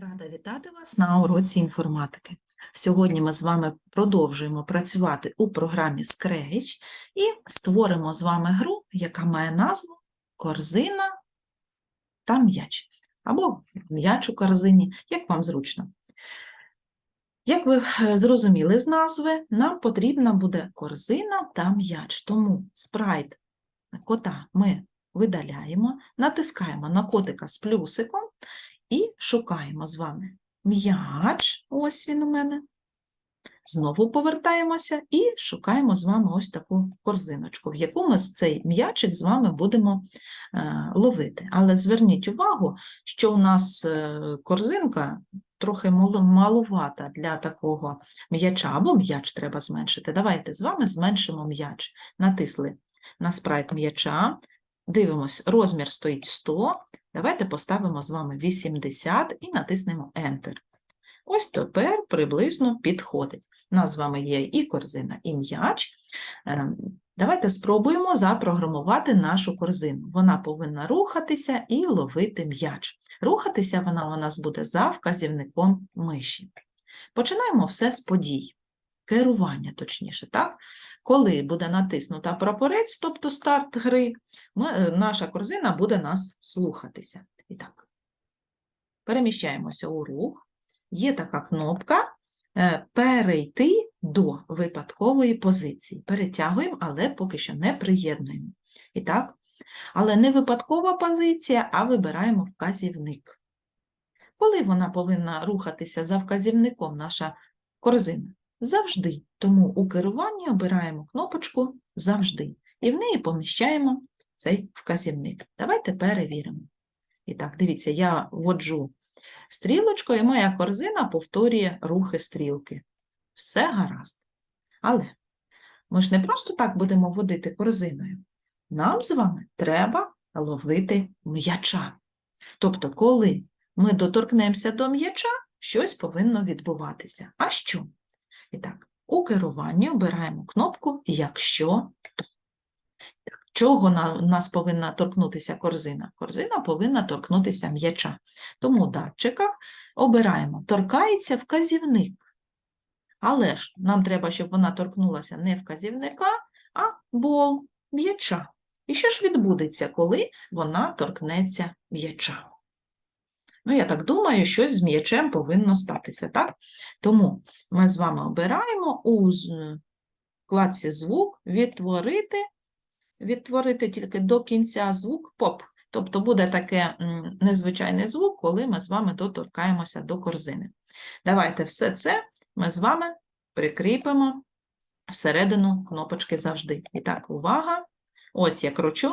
Рада вітати вас на уроці інформатики. Сьогодні ми з вами продовжуємо працювати у програмі Scratch і створимо з вами гру, яка має назву Корзина та м'яч. Або м'яч у корзині, як вам зручно. Як ви е, зрозуміли з назви, нам потрібна буде корзина та м'яч. Тому спрайт кота ми видаляємо, натискаємо на котика з плюсиком і шукаємо з вами м'яч, ось він у мене. Знову повертаємося і шукаємо з вами ось таку корзиночку, в яку ми цей м'ячик з вами будемо е, ловити. Але зверніть увагу, що у нас е, корзинка трохи малувата для такого м'яча, або м'яч треба зменшити. Давайте з вами зменшимо м'яч. Натисли на спрайт м'яча, дивимось, розмір стоїть 100, Давайте поставимо з вами 80 і натиснемо Enter. Ось тепер приблизно підходить. У нас з вами є і корзина, і м'яч. Ем, Давайте спробуємо запрограмувати нашу корзину. Вона повинна рухатися і ловити м'яч. Рухатися вона у нас буде за вказівником миші. Починаємо все з подій. Керування, точніше, так? Коли буде натиснута прапорець, тобто старт гри, ми, е, наша корзина буде нас слухатися. І так, переміщаємося у рух. Є така кнопка е, перейти до випадкової позиції. Перетягуємо, але поки що не приєднуємо. І так, але не випадкова позиція, а вибираємо вказівник. Коли вона повинна рухатися за вказівником, наша корзина? Завжди. Тому у керуванні обираємо кнопочку Завжди і в неї поміщаємо цей вказівник. Давайте перевіримо. І так, дивіться, я вводжу стрілочкою, і моя корзина повторює рухи стрілки. Все гаразд. Але ми ж не просто так будемо водити корзиною. Нам з вами треба ловити м'яча. Тобто, коли ми доторкнемося до м'яча, щось повинно відбуватися. А що? І так, у керуванні обираємо кнопку Якщо то. Чого на нас повинна торкнутися корзина? Корзина повинна торкнутися м'яча. Тому в датчиках обираємо торкається вказівник. Але ж нам треба, щоб вона торкнулася не вказівника, а бол м'яча. І що ж відбудеться, коли вона торкнеться м'яча? Ну, я так думаю, щось з м'ячем повинно статися, так? Тому ми з вами обираємо у вкладці звук відтворити, відтворити тільки до кінця звук поп. Тобто буде таке незвичайний звук, коли ми з вами доторкаємося до корзини. Давайте все це ми з вами прикріпимо всередину кнопочки завжди. І так, увага! Ось я кручу.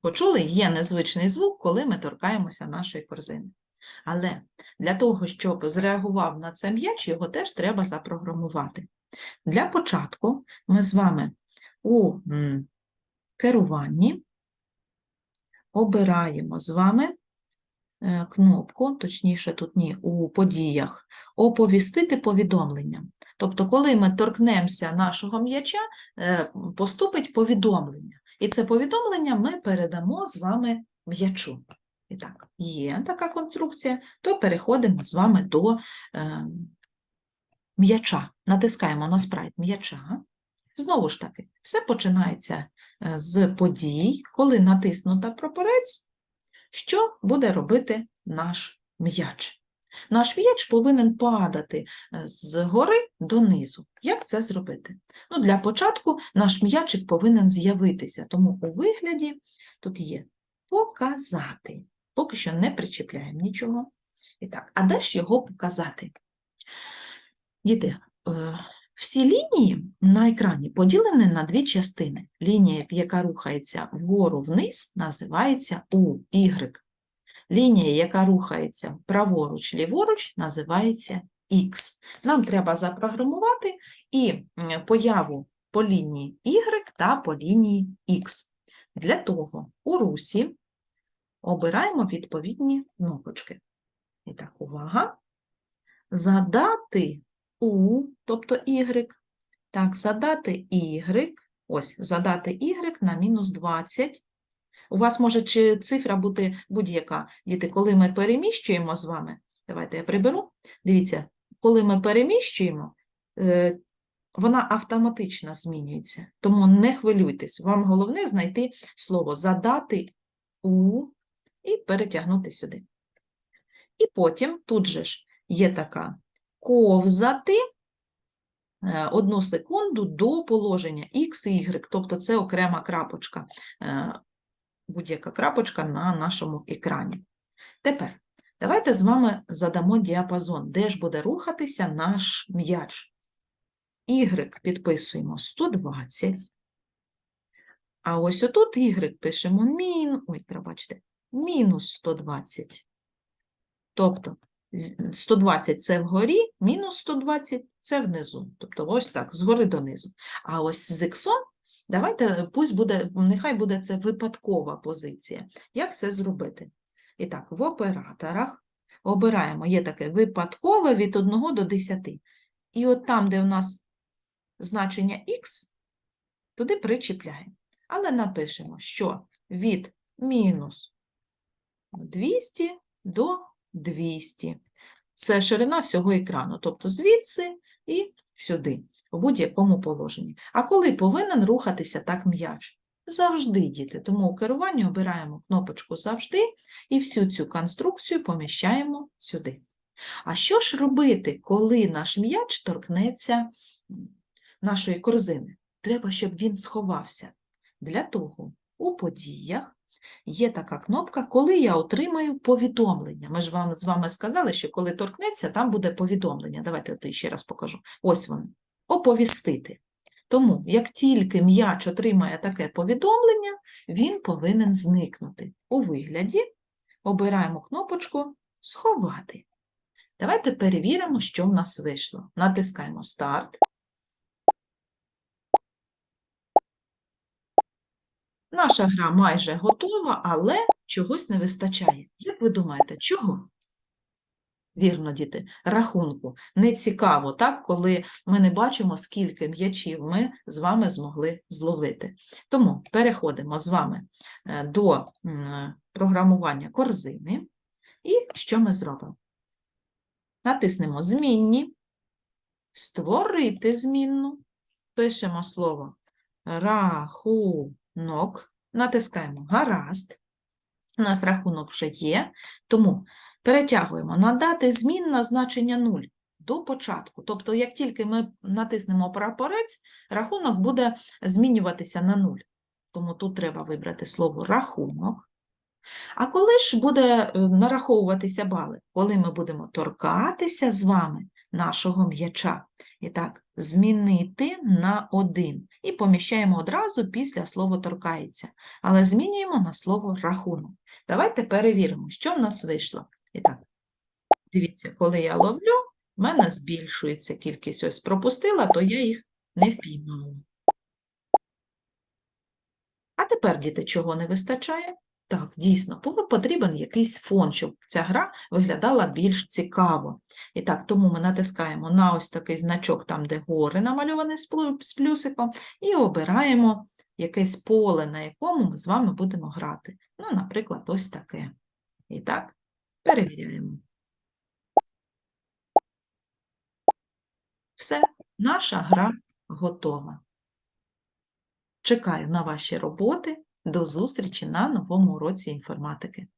Почули, є незвичний звук, коли ми торкаємося нашої корзини. Але для того, щоб зреагував на це м'яч, його теж треба запрограмувати. Для початку ми з вами у керуванні обираємо з вами е, кнопку, точніше тут ні, у подіях, оповістити повідомленням. Тобто, коли ми торкнемося нашого м'яча, е, поступить повідомлення. І це повідомлення ми передамо з вами м'ячу. І так, є така конструкція, то переходимо з вами до е, м'яча. Натискаємо на спрайт м'яча. Знову ж таки, все починається е, з подій, коли натиснута прапорець, що буде робити наш м'яч. Наш м'яч повинен падати е, з гори донизу. Як це зробити? Ну, для початку наш м'ячик повинен з'явитися, тому у вигляді тут є показати. Поки що не причіпляємо нічого. І так, а де ж його показати? Діти, е, всі лінії на екрані поділені на дві частини. Лінія, яка рухається вгору вниз, називається У, Y. Лінія, яка рухається праворуч, ліворуч, називається X. Нам треба запрограмувати і появу по лінії Y та по лінії X. Для того у русі обираємо відповідні кнопочки. І так, увага. Задати У, тобто Y. Так, задати Y, ось, задати Y на мінус 20 У вас може чи цифра бути будь-яка. Діти, коли ми переміщуємо з вами, давайте я приберу. Дивіться, коли ми переміщуємо, е, вона автоматично змінюється. Тому не хвилюйтесь. Вам головне знайти слово задати у і перетягнути сюди. І потім тут же ж є така ковзати е, одну секунду до положення X і Y, тобто це окрема крапочка, е, будь-яка крапочка на нашому екрані. Тепер давайте з вами задамо діапазон, де ж буде рухатися наш м'яч. Y підписуємо 120, а ось отут Y пишемо мін, ой, пробачте, мінус 120. Тобто 120 це вгорі, мінус 120 це внизу. Тобто ось так, згори донизу. А ось з іксом, давайте, пусть буде, нехай буде це випадкова позиція. Як це зробити? І так, в операторах обираємо, є таке випадкове від 1 до 10. І от там, де в нас значення х, туди причіпляємо. Але напишемо, що від мінус 200 до 200. Це ширина всього екрану, тобто звідси і сюди, у будь-якому положенні. А коли повинен рухатися так м'яч? Завжди, діти. Тому у керуванні обираємо кнопочку «Завжди» і всю цю конструкцію поміщаємо сюди. А що ж робити, коли наш м'яч торкнеться нашої корзини? Треба, щоб він сховався. Для того у подіях є така кнопка, коли я отримаю повідомлення. Ми ж вам з вами сказали, що коли торкнеться, там буде повідомлення. Давайте я ще раз покажу. Ось воно. Оповістити. Тому, як тільки м'яч отримає таке повідомлення, він повинен зникнути. У вигляді обираємо кнопочку Сховати. Давайте перевіримо, що в нас вийшло. Натискаємо Старт. Наша гра майже готова, але чогось не вистачає. Як ви думаєте, чого? Вірно, діти, рахунку. Не цікаво, так, коли ми не бачимо, скільки м'ячів ми з вами змогли зловити. Тому переходимо з вами е, до програмування корзини. І що ми зробимо? Натиснемо Змінні, створити змінну, пишемо слово рахунок, натискаємо Гаразд. У нас рахунок вже є, тому перетягуємо надати змінна значення 0 до початку. Тобто, як тільки ми натиснемо прапорець, рахунок буде змінюватися на 0. Тому тут треба вибрати слово рахунок. А коли ж буде е, нараховуватися бали? Коли ми будемо торкатися з вами нашого м'яча. І так, змінити на один. І поміщаємо одразу після слова торкається. Але змінюємо на слово рахунок. Давайте перевіримо, що в нас вийшло. І так, дивіться, коли я ловлю, в мене збільшується кількість. Ось пропустила, то я їх не впіймала. А тепер, діти, чого не вистачає? Так, дійсно, пов- потрібен якийсь фон, щоб ця гра виглядала більш цікаво. І так, тому ми натискаємо на ось такий значок, там, де гори намальовані з плюсиком, і обираємо якесь поле, на якому ми з вами будемо грати. Ну, наприклад, ось таке. І так, перевіряємо. Все, наша гра готова. Чекаю на ваші роботи. До зустрічі на новому уроці інформатики.